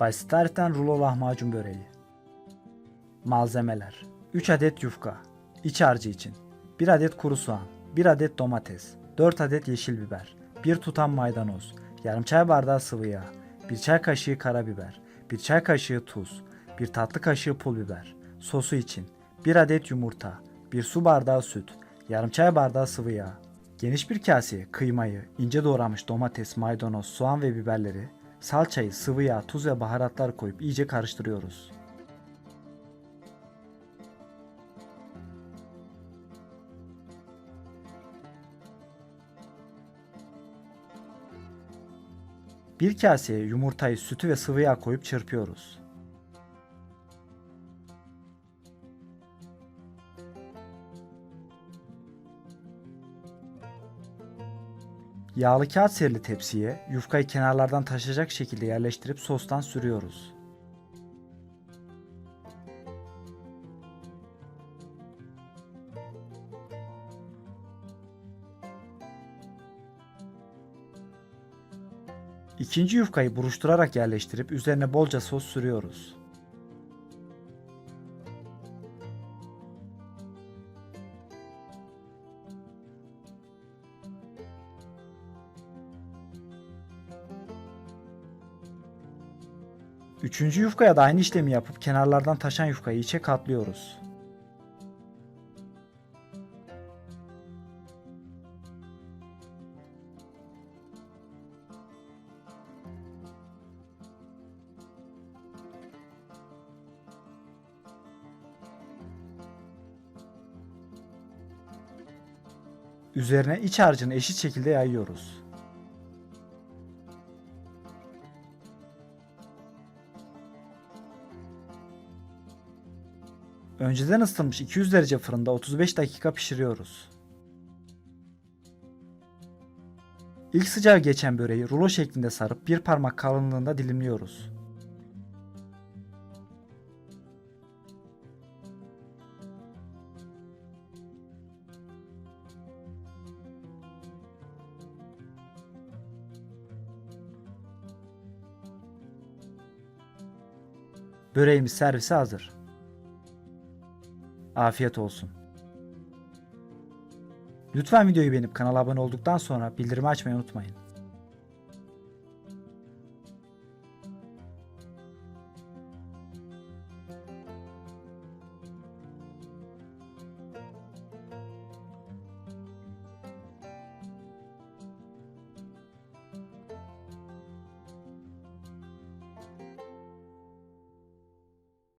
Basit tariften rulo lahmacun böreği. Malzemeler 3 adet yufka, iç harcı için 1 adet kuru soğan, 1 adet domates, 4 adet yeşil biber, 1 tutam maydanoz, yarım çay bardağı sıvı yağ, 1 çay kaşığı karabiber, 1 çay kaşığı tuz, 1 tatlı kaşığı pul biber, sosu için 1 adet yumurta, 1 su bardağı süt, yarım çay bardağı sıvı yağ. Geniş bir kaseye kıymayı, ince doğranmış domates, maydanoz, soğan ve biberleri, salçayı, sıvı yağ, tuz ve baharatlar koyup iyice karıştırıyoruz. Bir kaseye yumurtayı, sütü ve sıvı yağ koyup çırpıyoruz. Yağlı kağıt serili tepsiye yufkayı kenarlardan taşacak şekilde yerleştirip sostan sürüyoruz. İkinci yufkayı buruşturarak yerleştirip üzerine bolca sos sürüyoruz. Üçüncü yufkaya da aynı işlemi yapıp kenarlardan taşan yufkayı içe katlıyoruz. Üzerine iç harcını eşit şekilde yayıyoruz. Önceden ısıtılmış 200 derece fırında 35 dakika pişiriyoruz. İlk sıcağı geçen böreği rulo şeklinde sarıp bir parmak kalınlığında dilimliyoruz. Böreğimiz servise hazır. Afiyet olsun. Lütfen videoyu beğenip kanala abone olduktan sonra bildirimi açmayı unutmayın.